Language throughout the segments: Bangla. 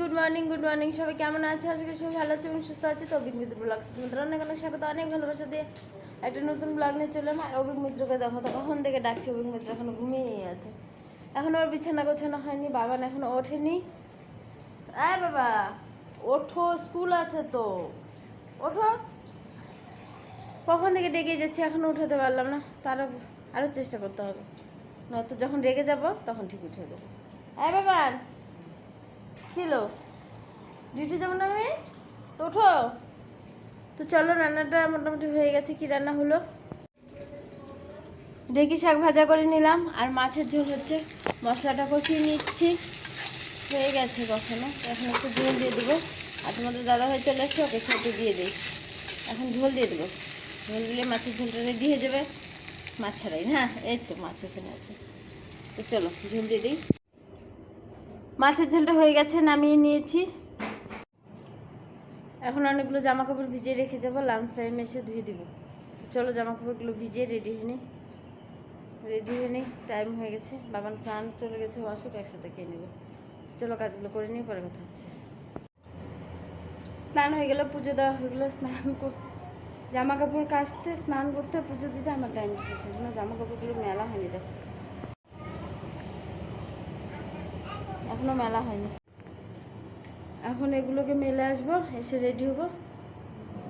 গুড মর্নিং গুড মর্নিং সবাই কেমন আছে? আজকে সবাই ভালো আছে এবং সুস্থ আছে। তো অভিক মিত্র ব্লগ মিত্র অনেক অনেক স্বাগত, অনেক ভালোবাসা দিয়ে একটা নতুন ব্লগ নিয়ে চললাম আর অভিক মিত্রকে দেখো তখন থেকে ডাকছি অভিক মিত্র এখন ঘুমিয়েই আছে। এখন ওর বিছানা গোছানো হয়নি, বাবা না এখনও ওঠেনি। আয় বাবা, ওঠো, স্কুল আছে তো। ওঠো। কখন থেকে ডেকে যাচ্ছি এখনও উঠাতে পারলাম না। তারও আরও চেষ্টা করতে হবে। নয়তো যখন রেগে যাব, তখন ঠিক উঠে যাব। আয় বাবা। কিলো ডিউটি যাব না আমি? তো ওঠো। তো চলো, রান্নাটা মোটামুটি হয়ে গেছে। কি রান্না হলো? দেখি শাক ভাজা করে নিলাম। আর মাছের ঝোল হচ্ছে। মশলাটা কষিয়ে নিচ্ছি। হয়ে গেছে কখনো। এখন একটু ঝোল দিয়ে দেবো। আর তোমাদের দাদা হয়ে চলে এসছে, ওকে খেতে দিয়ে দিই। এখন ঝোল দিয়ে দেবো। ঝোল দিলে মাছের ঝোলটা রেডি হয়ে যাবে। মাছ ছাড়াই হ্যাঁ এই তো মাছ এখানে আছে। তো চলো, ঝোল দিয়ে দিই। মাছের ঝোলটা হয়ে গেছে, নামিয়ে নিয়েছি। এখন অনেকগুলো জামা কাপড় ভিজিয়ে রেখে যাব লাঞ্চ টাইমে এসে ধুয়ে দিব। চলো জামা কাপড়গুলো ভিজিয়ে রেডি হয়ে নিই রেডি হয়ে নিই টাইম হয়ে গেছে। বাবান স্নান চলে গেছে আসুক একসাথে খেয়ে নেব। চলো কাজগুলো করে নিয়ে পরে কথা হচ্ছে। স্নান হয়ে গেলো, পুজো দেওয়া হয়ে গেলো, স্নান জামা কাপড় কাচতে, স্নান করতে, পুজো দিতে আমার টাইম শেষ এখনও জামা কাপড়গুলো মেলা হয়নি, দেখো। এখনও মেলা হয়নি। এখন এগুলোকে মেলে আসব, এসে রেডি হব।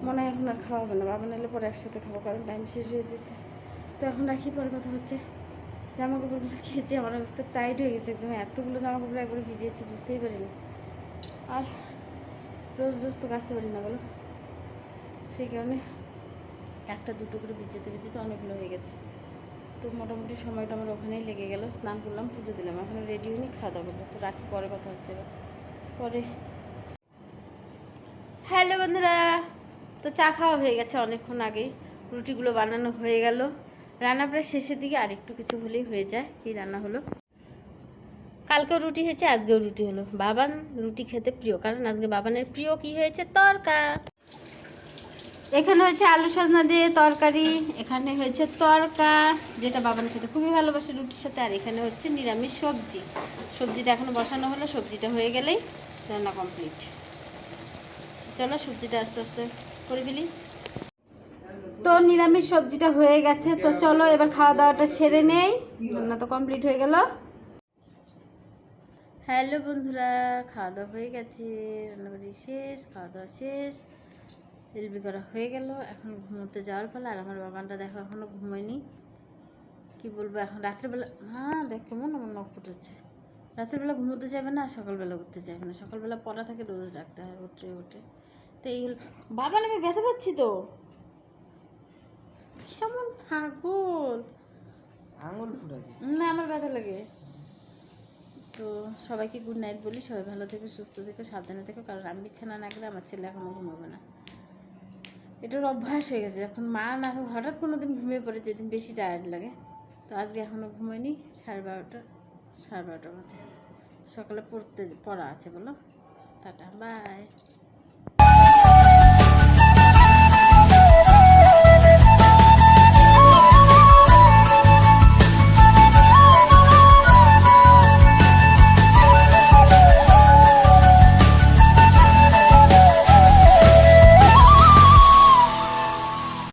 মনে হয় এখন আর খাওয়া হবে না, বাবা নিলে পরে একসাথে খাব, কারণ টাইম শেষ হয়ে যাচ্ছে। তো এখন রাখি, পরে কথা হচ্ছে। জামা কাপড়গুলো খেয়েছি আমার অবস্থা টাইট হয়ে গেছে একদম, এতগুলো জামা কাপড় একবারে ভিজিয়েছি, বুঝতেই পারিনি। আর রোজ রোজ তো কাচতে পারি না, বলো? সেই কারণে একটা দুটো করে ভিজেতে ভিজেতে অনেকগুলো হয়ে গেছে। তো মোটামুটি সময়টা আমার ওখানেই লেগে গেল, স্নান করলাম, পুজো দিলাম, এখন রেডি হয়নি, খাওয়া দাওয়া করব। তো রাখি, পরে কথা হচ্ছে পরে। হ্যালো বন্ধুরা, তো চা খাওয়া হয়ে গেছে অনেকক্ষণ আগেই, রুটিগুলো বানানো হয়ে গেল। রান্না প্রায় শেষের দিকে আরেকটু কিছু হলেই হয়ে যায় কি রান্না হলো। কালকেও রুটি হয়েছে, আজকেও রুটি হলো। বাবান রুটি খেতে প্রিয়, কারণ আজকে বাবানের প্রিয় কি হয়েছে? তরকা। এখানে হয়েছে আলু সজনা দিয়ে তরকারি, এখানে হয়েছে তরকা, যেটা বাবান খেতে খুবই ভালোবাসে রুটির সাথে, আর এখানে হচ্ছে নিরামিষ সবজি। সবজিটা এখনও বসানো হলো, সবজিটা হয়ে গেলেই রান্না কমপ্লিট চলো সবজিটা আস্তে আস্তে করে ফেলি। তো নিরামিষ সবজিটা হয়ে গেছে, তো চলো এবার খাওয়া দাওয়াটা সেরে নেই, রান্না তো কমপ্লিট হয়ে গেল। হ্যালো বন্ধুরা, খাওয়া দাওয়া হয়ে গেছে, রান্নাবাড়ি শেষ, খাওয়া দাওয়া শেষ। এলবি করা হয়ে গেল। এখন ঘুমোতে যাওয়ার পালা আর আমার বাবানটা দেখো এখনও ঘুমোয়নি। কি বলব এখন? রাত্রেবেলা হ্যাঁ দেখ কেমন আমার নখ ফুটেছে রাত্রেবেলা ঘুমোতে যাবে না সকালবেলা উঠতে যাবে না। সকালবেলা পড়া থাকে রোজ ডাকতে হয় উঠে উঠে। তো এই হলো বাবা আমি ব্যথা পাচ্ছি তো। কেমন পাগল। আঙুল ফুটাকি না আমার ব্যথা লাগে। তো সবাইকে গুড নাইট বলি। সবাই ভালো থেকে সুস্থ থেকে সাবধানে থেকে। কারণ আমি বিছানা না গেলে আমার ছেলে এখনও ঘুমাবে না। এটার অভ্যাস হয়ে গেছে। এখন মা না হঠাৎ কোনো দিন ঘুমিয়ে পড়ে, যেদিন বেশি টায়ার্ড লাগে। তো আজকে এখনও ঘুমায়নি, সাড়ে বারোটা, সাড়ে বারোটার মধ্যে। সকালে পড়তে, পড়া আছে বলো। Tata bye